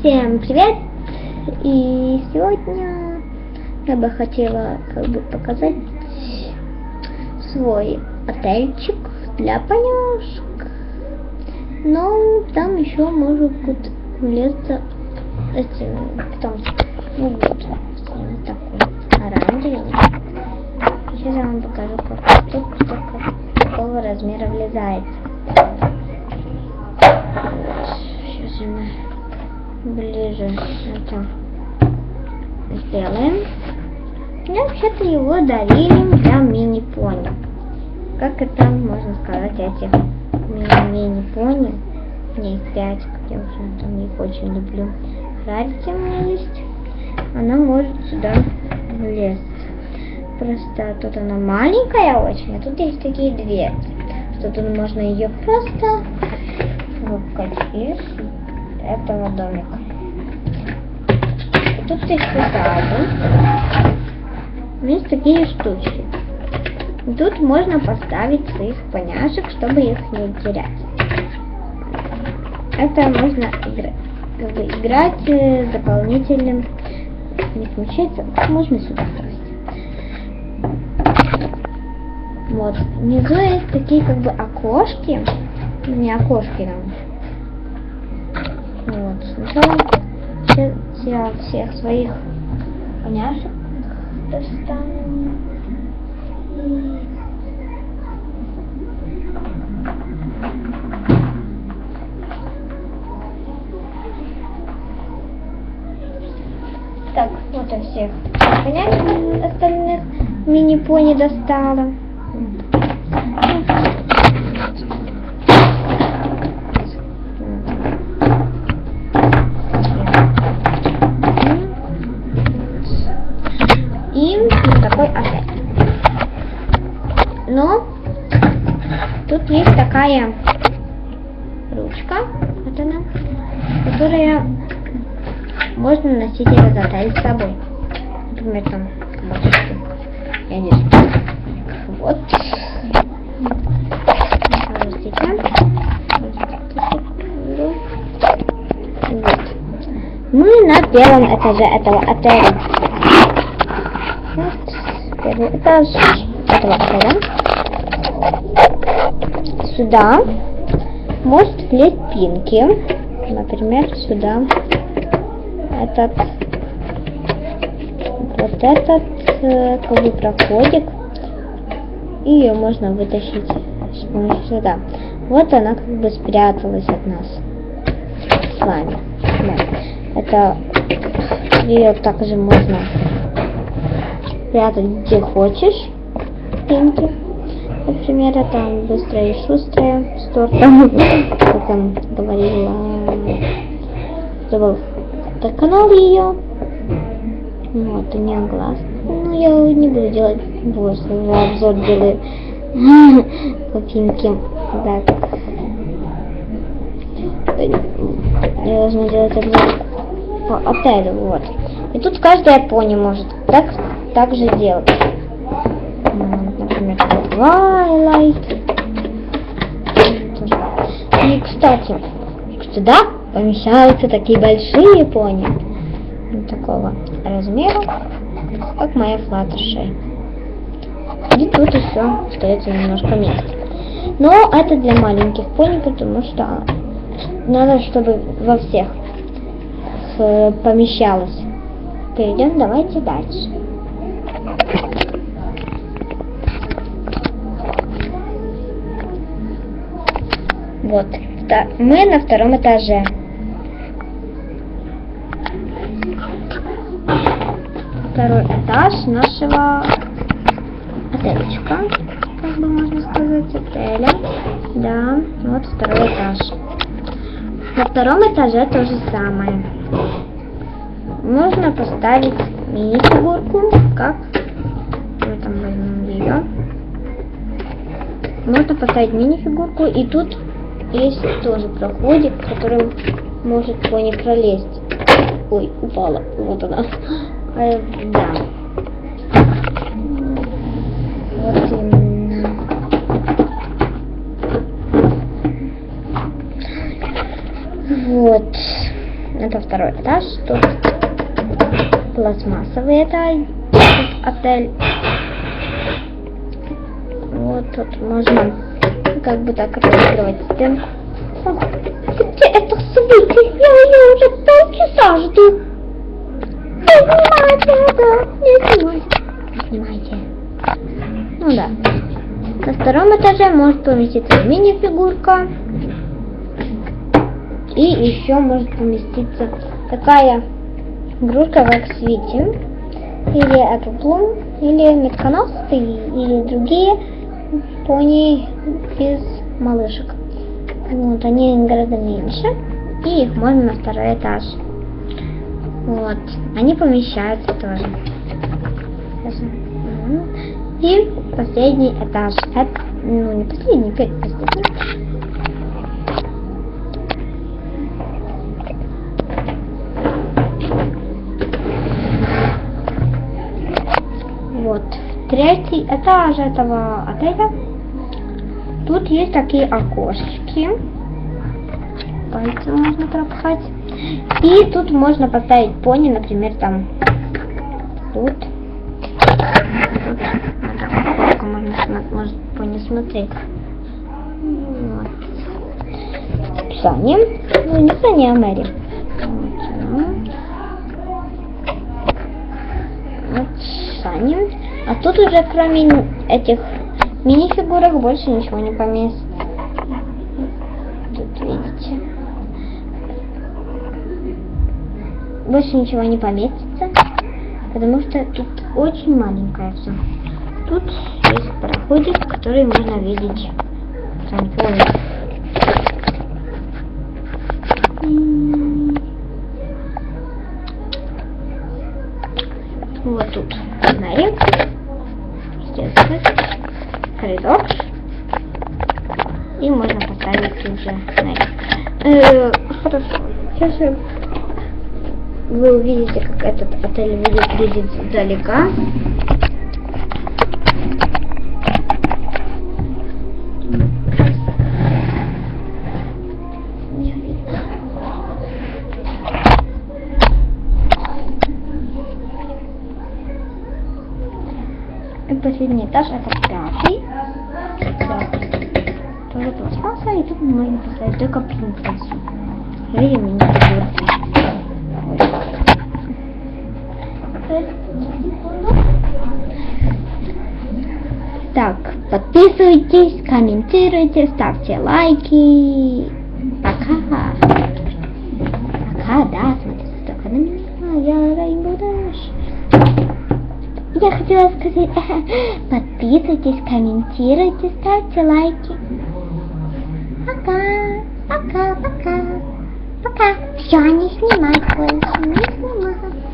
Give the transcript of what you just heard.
Всем привет! И сегодня я бы хотела как бы показать свой отельчик для поняшек. Но там еще может быть влезть эти питомцы. Ну вот, такой оранжевый. Сейчас я вам покажу, как тут только какого размера влезает. Сейчас мы ближе это сделаем. И вообще-то его дарили для мини-пони. Как это можно сказать, этих мини-пони? Мне их пять, как я уже там их очень люблю. Рарити у меня есть. Она может сюда влезть. Просто тут она маленькая очень, а тут есть такие дверцы. Что тут можно ее просто из этого домика. И тут есть сзади. Есть такие штучки. И тут можно поставить своих поняшек, чтобы их не терять. Это можно играть, как бы играть э, дополнительным, не включается, можно сюда класть. Вот. Внизу есть такие как бы окошки. Не окошки там. Вот. Сначала все, все, всех своих поняшек достанем. И... Так, вот я всех понятно остальных мини-пони достала. И вот такой отель. Но тут есть такая ручка, вот она, которая можно носить этот отель с собой. Например, там, можете, я не знаю. Вот. Мы на первом этаже этого отеля. Первый этаж этого отеля. Сюда может влезть пинки. Например, сюда этот вот этот э, как бы проходик и ее можно вытащить с помощью сюда. Вот она как бы спряталась от нас с вами. Да. Это ее также можно спрятать где хочешь. Пинки. Например, это быстрая и шустрая с тортом. Как там говорила. Забыл это канал ее. Вот, у нее глаз. Ну, я не буду делать больше, уже обзор делаю по пинке. Так. Я должна делать обзор по отелю, вот. И тут каждая пони может так, так же делать. Например, Twilight. И, кстати, сюда помещаются такие большие пони. Такого размера, как моя Флаттершей. И тут еще остается немножко места. Но это для маленьких пони, потому что надо, чтобы во всех помещалось. Перейдем, давайте дальше. Вот, мы на втором этаже. Второй этаж нашего отелечка, как бы можно сказать, отеля. Да, вот второй этаж. На втором этаже то же самое. Можно поставить мини-фигурку, как мы там возьмем ее. Можно поставить мини-фигурку, и тут есть тоже проходик, которым может пони пролезть. Ой, упала. Вот она. А, да. Вот именно. Вот. Это второй этаж. Тут пластмассовый этаж. Отель. Вот тут можно как бы так разыгрывать стенку. Где это событие? Я ее уже полчаса жду. Не снимайте. Ну да. На втором этаже может поместиться мини-фигурка. И еще может поместиться такая игрушка, как Свити. Или Апплум, или Метконосцы, или другие пони без малышек. Вот, они гораздо меньше. И их можно на второй этаж. Вот. Они помещаются тоже. И последний этаж. Это, ну, не последний, предпоследний. Вот. Третий этаж этого отеля. Тут есть такие окошечки. Пальцем можно пропахать. И тут можно поставить пони, например, там тут. Тут можно может пони смотреть. Вот. Описание. Ну, не описание, а Мэри. Вот, описание. А тут уже кроме этих мини-фигурок больше ничего не поместится. Тут видите. Больше ничего не поместится, потому что тут очень маленькое все. Тут есть пароходик, который можно видеть сам поезд. М. Вот тут фонарик. Здесь коридор. И можно поставить уже фонарик. Э, хорошо. Сейчас вы увидите, как этот отель выглядит издалека. И последний этаж это пятый. Тоже пластмасса, и тут можно поставить только принцессу. Мини-фигурки. Так, подписывайтесь, комментируйте, ставьте лайки. Пока. Пока, да, смотрите только на меня. Я Rainbow Dash. Я хотела сказать, подписывайтесь, комментируйте, ставьте лайки. Пока, пока, пока, пока. Все, не снимать больше, не снимать.